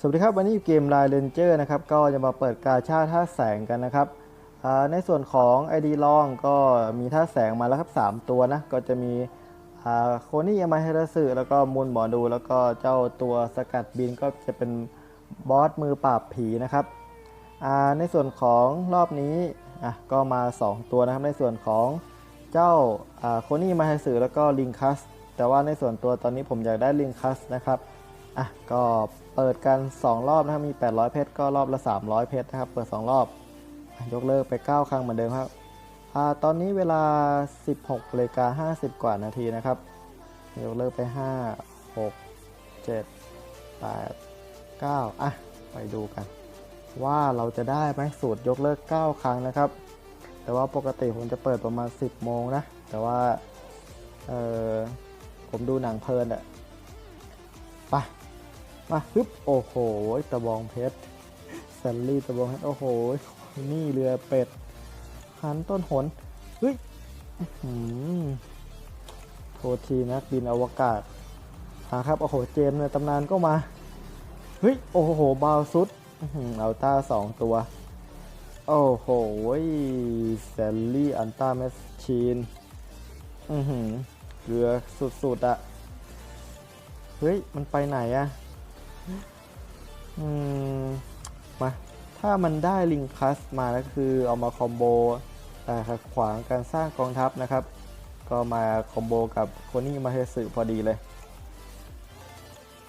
สวัสดีครับวันนี้อยู่เกม Line Ranger นะครับก็จะมาเปิดกาชาท่าแสงกันนะครับในส่วนของ ID ลองก็มีท่าแสงมาแล้วครับ 3 ตัวนะก็จะมีโคนี่ยามาเฮรสึแล้วก็มูลหมอดู แล้วก็เจ้าตัวสกัดบินก็จะเป็นบอสมือปราบผีนะครับในส่วนของรอบนี้ก็มา 2 ตัวนะครับในส่วนของเจ้าโคนี่มาเฮรสึแล้วก็ลิงคัสแต่ว่าในส่วนตัวตอนนี้ผมอยากได้ลิงคัสนะครับ อะก็เปิดกัน 2 รอบนะครับมี 800 เพชรก็รอบละ 300 เพชรนะครับ เปิด 2 รอบ ยกเลิกไป 9 ครั้งเหมือนเดิมครับอ่าตอนนี้เวลา 16นาฬิกา50 กว่านาทีนะครับ ยกเลิกไป 5 6 7 8 9 อะ ไปดูกัน ว่าเราจะได้ไหมสูตรยกเลิก 9 ครั้งนะครับ แต่ว่าปกติผมจะเปิดประมาณ 10 โมงนะ แต่ว่า เออผมดูหนังเพลินอะไป มาฮึบโอ้โหตะบองเพชรแซลลี่ตะบองเพชรโอ้โหนี่เรือเป็ดหันต้นหนเฮ้ยหือโทษทีนักบินอวกาศหาครับโอ้โหเจมส์ในตำนานก็มาเฮ้ยโอ้โหบาวซุดอื้อหืออัลต้าสองตัว โอ้โหแซลลี่อันต้าแมชชีนอือหือเรือสุดๆอะเฮ้ย มันไปไหนอะ อืม มา ถ้ามันได้ลิงคัสมาแล้วคือเอามาคอมโบแต่ขัดขวางการสร้างกองทัพนะครับ ก็มาคอมโบกับโคนี่มาเฮสึพอดีเลย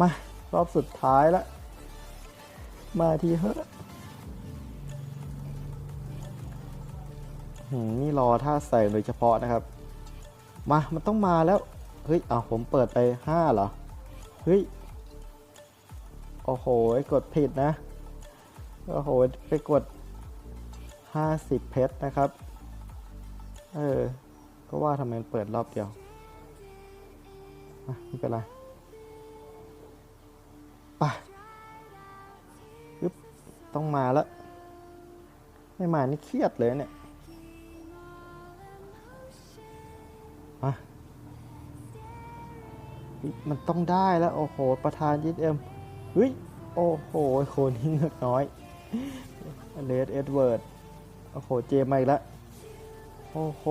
มารอบสุดท้ายละมาทีเฮ้อะนี่รอท่าใส่โดยเฉพาะนะครับ มา มันต้องมาแล้ว เฮ้ยอ้าวผมเปิดไปห้าเหรอ เฮ้ย อ้โห กดผิดนะ โอ้โห ไปกด 50 เพชรนะครับ เออ ก็ว่าทำไมมันเปิดรอบเดียวไม่เป็นไรไปยึบต้องมาแล้วไม่มานี่เครียดเลยเนี่ยมามันต้องได้แล้ว โอ้โห ประธานยิดเอ็มเฮ้ย โอ้โหโคนี่เงือกน้อยเลดเอ็ดเวิร์ดโอ้โหเจมมาอีกแล้วโอ้โห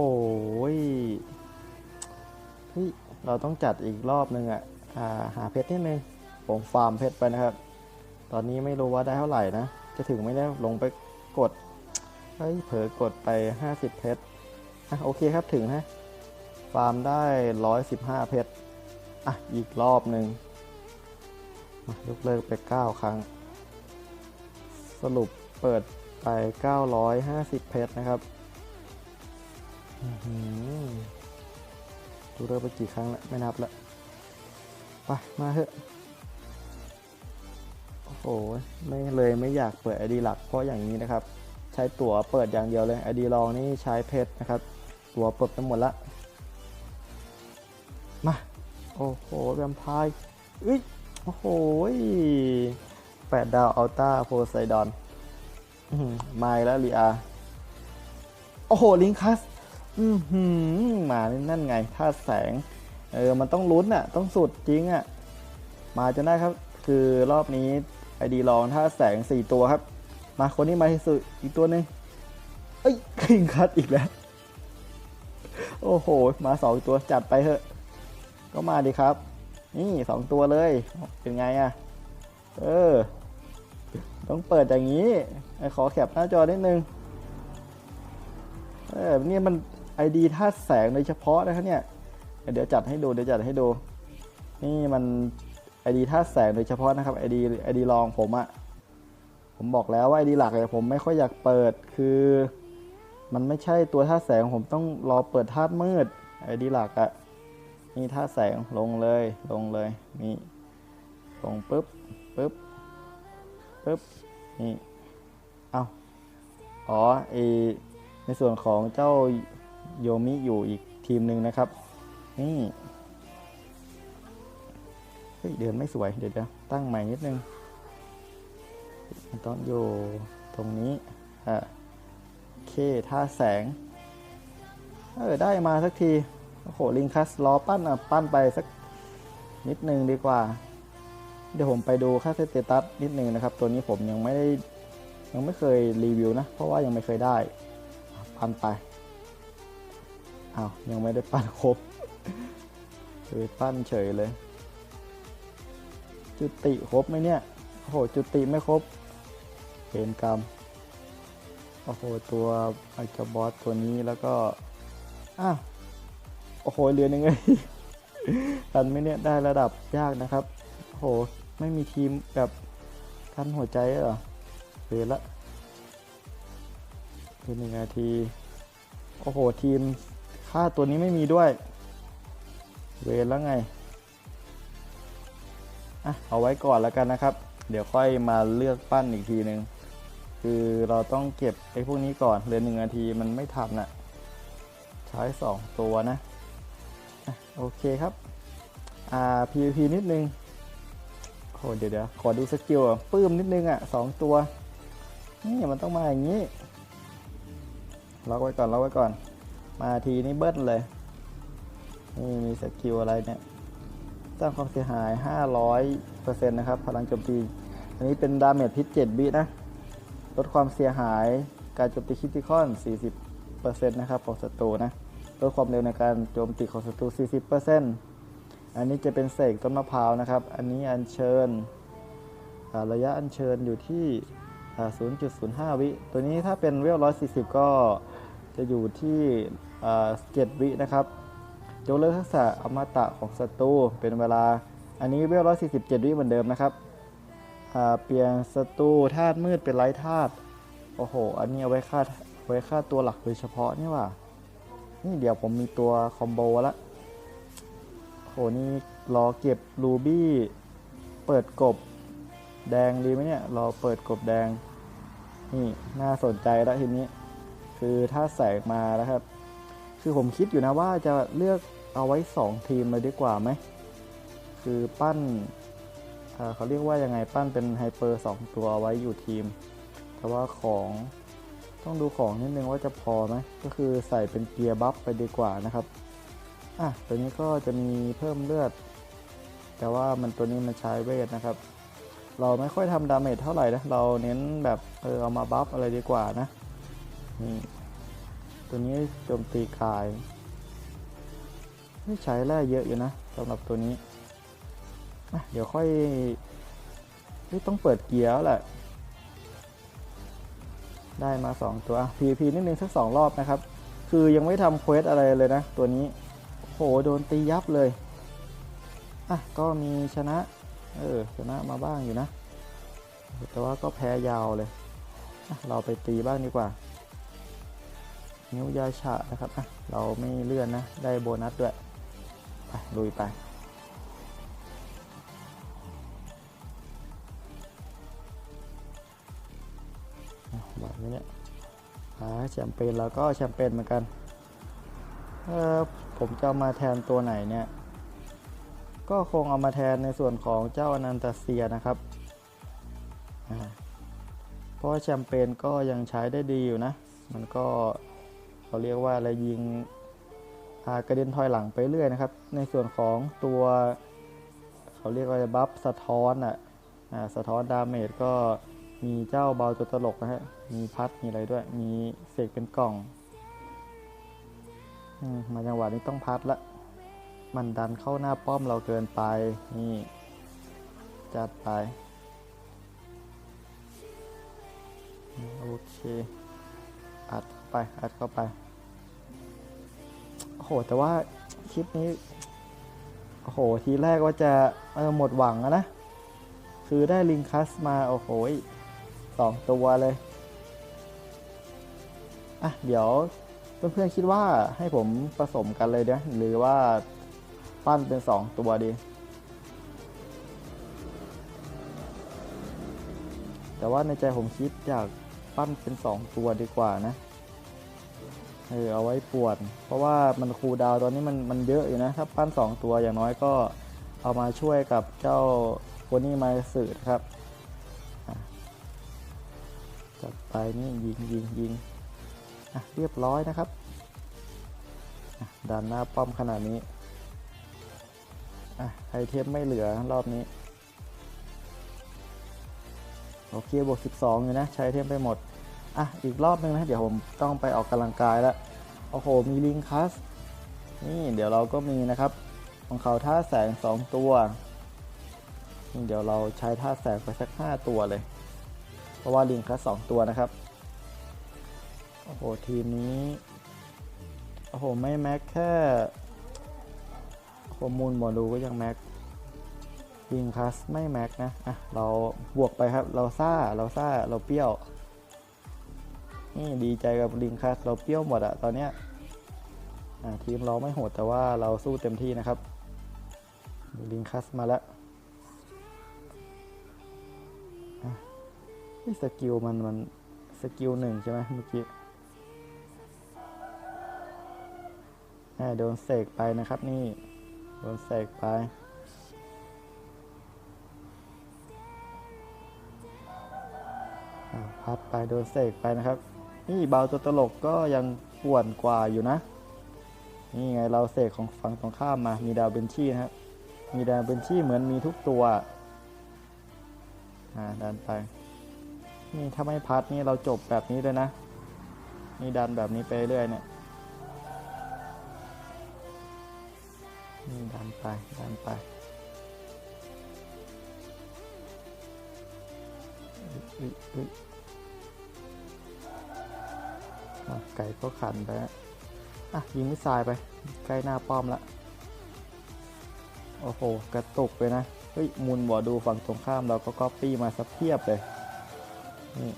เฮ้ยเราต้องจัดอีกรอบนึงอะอ่าหาเพชรนิดนึงผมฟาร์มเพชรไปนะครับ ตอนนี้ไม่รู้ว่าได้เท่าไหร่นะ จะถึงไม่ได้ลงไปกดเฮ้ยเผลอกดไป 50 เพชรอะโอเคครับถึงนะฟาร์มได้ 115 เพชรอะอีกรอบหนึ่ง ยกเลิกไป 9 ครั้ง สรุปเปิดไป 950 เพชรนะครับดูเลิกไปกี่ครั้งแล้วไม่นับละไปมาเถอะโอ้โหไม่เลยไม่อยากเปิดไอดีหลักเพราะอย่างนี้นะครับ ใช้ตั๋วเปิดอย่างเดียวเลยไอดีรองนี่ใช้เพชรนะครับ ตั๋วเปิดไปหมดละมา โอ้โหแวมไพร์เอ้ย อ้โหแปดดาวอัลต้าโพไซดอนมาแล้วลีอาโอ้โห ลิงคัสมานี่นั่นไงท่าแสง เออ มันต้องลุ้นอะ ต้องสุดจริงอะ มาจนได้ครับ คือรอบนี้ไอดีลองท่าแสง4ตัวครับ มาคนนี้มาที่สุดอีกตัวหนึ่งเอ้ยลิงคัสอีกแล้ว โอ้โห มาสองตัวจัดไปเถอะ ก็มาดีครับ นี่สองตัวเลย เป็นไงอะ่ะ เออ ต้องเปิดอย่างนี้ไอขอแคปหน้าจอนิดนึง เออเนี่ยมันไอดีธาตุแสงโดยเฉพาะนะครับเนี่ย เดี๋ยวจัดให้ดู เดี๋ยวจัดให้ดู นี่มันไอดีธาตุแสงโดยเฉพาะนะครับไอดีไอดีลองผมอะผมบอกแล้วว่าไอดีหลักเลยผมไม่ค่อยอยากเปิดคือ มันไม่ใช่ตัวธาตุแสงผมต้องรอเปิดธาตุมืดไอดีหลักอะ นี่ธาแสงลงเลยลงเลยนี่ลงปุ๊บปุ๊บปุ๊บนี่เอาอ๋อไอในส่วนของเจ้าโยมิอยู่อีกทีมหนึ่งนะครับ นี่เฮ้ยเดินไม่สวยเดี๋ยวจะตั้งใหม่นิดนึงต้องอยู่ตรงนี้อะโอเคท่าแสงเออได้มาสักที โหลิงคัสล้อปั้นอะปั้นไปสักนิดนึงดีกว่า เดี๋ยวผมไปดูค่าสเตตัสนิดนึงนะครับ ตัวนี้ผมยังไม่ได้ยังไม่เคยรีวิวนะ เพราะว่ายังไม่เคยได้พันไปอ้าวยังไม่ได้ปั้นครบเลยปั้นเฉยเลย จุติครบไหมเนี่ยโอ้โหจุติไม่ครบเป็นกรรมโอ้โหตัวไอเจ้าบอสตัวนี้แล้วก็อ้าว โอ้โหเรียนยังไงทันไหมเนี่ยได้ระดับยากนะครับโอ้โหไม่มีทีมแบบกันหัวใจเหรอเวรละเป็นหนึ่งนาที โอ้โห ทีมค่าตัวนี้ไม่มีด้วย เวรแล้วไง อะ เอาไว้ก่อนแล้วกันนะครับ เดี๋ยวค่อยมาเลือกปั้นอีกทีหนึ่งคือเราต้องเก็บไอ้พวกนี้ก่อนเหลือหนึ่งนาทีมันไม่ทันน่ะ ใช้2ตัวนะ โอเคครับ อ่า PVP นิดนึงโอ้เดี๋ยวเดี๋ยวขอดูสกิลปื้มนิดนึงอะสองตัว นี่มันต้องมาอย่างนี้ล็อกไว้ก่อนล็อกไว้ก่อน มาทีนี้เบิ้ลเลย นี่มีสกิลอะไรเนี่ยสร้างความเสียหาย 500%นะครับ พลังโจมตี อันนี้เป็นดาเมจพิษ7บินะ ลดความเสียหาย การโจมตีคิติคอน 40%นะครับของศัตรูนะ ลดความเร็วในการโจมตีของศัตรู 40%อันนี้จะเป็นเสกต้นมะพร้าวนะครับ อันนี้อัญเชิญระยะอัญเชิญอยู่ที่ 0.05 วิ ตัวนี้ถ้าเป็นเวล 140 ก็จะอยู่ที่7วินะครับยกเลิกทักษะอมตะของศัตรูเป็นเวลา อันนี้เวล 147 วิเหมือนเดิมนะครับ เปลี่ยนศัตรูธาตุมืดเป็นไร้ธาตุ โอ้โห อันนี้เอาไว้ฆ่าไว้ฆ่าตัวหลักโดยเฉพาะนี่ว่า นี่เดี๋ยวผมมีตัวคอมโบละโหนี่รอเก็บรูบี้เปิดกบแดงดีไหมเนี่ยรอเปิดกบแดง นี่น่าสนใจแล้วทีนี้ คือถ้าแสงมาแล้วครับ คือผมคิดอยู่นะว่าจะเลือกเอาไว้ 2 ทีมเลยดีกว่าไหม คือปั้นเขาเรียกว่ายังไงปั้นเป็นไฮเปอร์2ตัวไว้อยู่ทีม แต่ว่าของ ต้องดูของนิดนึงว่าจะพอไหมก็คือใส่เป็นเกียร์บัฟไปดีกว่านะครับอะตัวนี้ก็จะมีเพิ่มเลือด แต่ว่ามันตัวนี้มันใช้เวทนะครับ เราไม่ค่อยทำดาเมจเท่าไหร่นะเราเน้นแบบเออเอามาบัฟอะไรดีกว่านะนี่ตัวนี้โจมตีกายไม่ใช้แร่เยอะอยู่นะสำหรับตัวนี้เดี๋ยวค่อยไม่ต้องเปิดเกียร์แล้วแหละ ได้มา 2 ตัว PVP นิดนึงสัก 2 รอบนะครับ คือยังไม่ทำเควสอะไรเลยนะ ตัวนี้โหโดนตียับเลย อะ ก็มีชนะ เออ ชนะมาบ้างอยู่นะ แต่ว่าก็แพ้ยาวเลยเราไปตีบ้างดีกว่า นิ้วยาฉะนะครับอะเราไม่เลื่อนนะ ได้โบนัสด้วย ไปลุยไป เนี่ยหาแชมเปญแล้วก็แชมเปญเหมือนกันเออผมจะามาแทนตัวไหนเนี่ย ก็คงเอามาแทนในส่วนของเจ้าอนันตเซียนะครับเพราะแชมเปญก็ยังใช้ได้ดีอยู่นะ มันก็เขาเรียกว่าอะไรยิงกระเด็นถอยหลังไปเรื่อยนะครับ ในส่วนของตัวเขาเรียกว่าบัฟสะท้อนอะอ่าสะท้อนดาเมจก็ มีเจ้าเบาตัวตลกนะฮะ มีพัด มีอะไรด้วย มีเสกเป็นกล่องอมมาจังหวะนี้ต้องพัดละ มันดันเข้าหน้าป้อมเราเกินไป นี่ จัดไป โอเค อัดเข้าไป อัดเข้าไป โอ้โห แต่ว่าคลิปนี้ โอ้โห ทีแรกว่าจะหมดหวังนะคือได้ลิงคัสมา โอ้โห สองตัวเลย อะ เดี๋ยวเพื่อนๆคิดว่าให้ผมผสมกันเลยนะหรือว่าปั้นเป็นสองตัวดี แต่ว่าในใจผมคิดอยากปั้นเป็นสองตัวดีกว่านะ เออเอาไว้ปวด เพราะว่ามันคูดาวตอนนี้มันมันเยอะอยู่นะ ถ้าปั้นสองตัวอย่างน้อยก็เอามาช่วยกับเจ้าโคนี่มาสืดครับ จัดไปนี่ยิงยิงยิงอะเรียบร้อยนะครับอะดันหน้าป้อมขนาดนี้อะไอเทมไม่เหลือรอบนี้โอเคบวก 12 อยู่นะ ใช้เทมไปหมด อะ อีกรอบหนึงนะ เดี๋ยวผมต้องไปออกกำลังกายแล้ว โอ้โห มีลิงคัส นี่เดี๋ยวเราก็มีนะครับ ของเขาท่าแสง 2 ตัว นี่เดี๋ยวเราใช้ท่าแสงไปสัก 5 ตัวเลย เพราะว่าลิงคัส2ตัวนะครับ โอ้โห ทีมนี้ โอ้โห ไม่แม็กแค่โคมูลหมอดูก็ยังแม็กลิงคัสไม่แม็กนะ อะ เราบวกไปครับ เราซ่า เราซ่า เราเปรี้ยว นี่ดีใจกับลิงคัส เราเปรี้ยวหมดอะตอนเนี้ยอ่ทีมเราไม่โหดแต่ว่าเราสู้เต็มที่นะครับ ลิงคัสมาแล้ว นี่สกิลมันมันสกิลหนึ่งใช่ไหมเมื่อกี้อะโดนเสกไปนะครับนี่ โดนเสกไป พัดไปโดนเสกไปนะครับ นี่เบาตัวตลกก็ยังป่วนกว่าอยู่นะ นี่ไงเราเสกของฝั่งตรงข้ามมา มีดาวเบนชี่นะครับ มีดาวเบนชี่เหมือนมีทุกตัว อ่าดันไป นี่ถ้าไม่พัดนี่เราจบแบบนี้เลยนะ นี่ดันแบบนี้ไปเรื่อยเนี่ย นี่ดันไป ดันไปไก่ก็ขันไปอะ ยิงมิสไซล์ไป ใกล้หน้าป้อมละ โอ้โห กระตุกไปนะ เฮ้ย มุนบ่อดูฝั่งตรงข้ามเราก็ก๊อปปี้มาสักเพียบเลย นี่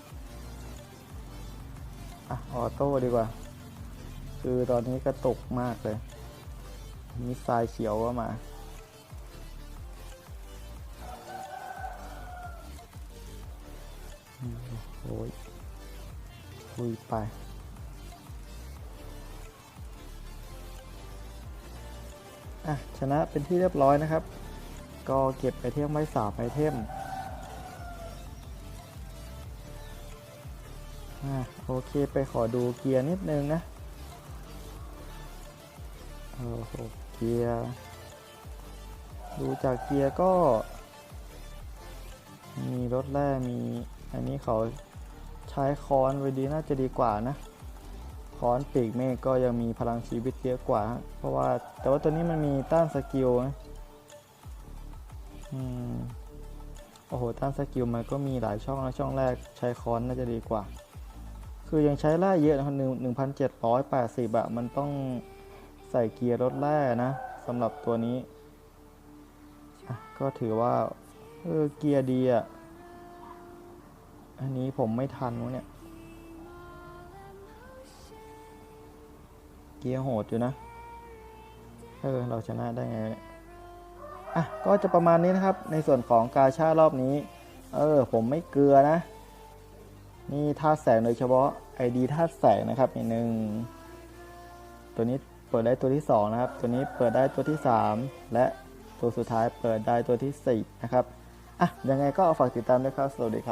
อะออโต้ดีกว่า คือตอนนี้กระตุกมากเลยมิสไซล์เขียวก็มา โอ้ยคุยไปอะชนะเป็นที่เรียบร้อยนะครับ ก็เก็บไอเทมไว้สามไอเทม อะโอเคไปขอดูเกียร์นิดนึงนะโอ้โหเกียร์ ดูจากเกียร์ก็ มีรถแร่มี อันนี้เขาใช้ค้อนไว้ดีน่าจะดีกว่านะค้อนปีกเมฆก็ยังมีพลังชีวิตเยอะกว่า เพราะว่าแต่ว่าตัวนี้มันมีต้านสกิลนะอืมโอ้โหต้านสกิลมันก็มีหลายช่องนะช่องแรกใช้ค้อนน่าจะดีกว่า คือยังใช้แร่เยอะนะครับหนึ่งหนึ่งพันเจ็ดร้อยแปดสิบอะมันต้องใส่เกียร์รถแร่นะสำหรับตัวนี้ ก็ถือว่าเออเกียร์ดีอะอันนี้ผมไม่ทันวะเนี่ย เกียร์โหดอยู่นะ เออ เราชนะได้ไงเนี่ยอะก็จะประมาณนี้นะครับในส่วนของกาชารอบนี้ เออ ผมไม่เกลือนะ นี่ธาตุแสงโดยเฉพาะ ID ธาตุแสงนะครับอีกหนึ่งตัวนี้เปิดได้ตัวที่2นะครับ ตัวนี้เปิดได้ตัวที่ 3 และตัวสุดท้ายเปิดได้ตัวที่ 4 นะครับ อะ ยังไงก็ฝากติดตามด้วยครับ สวัสดีครับ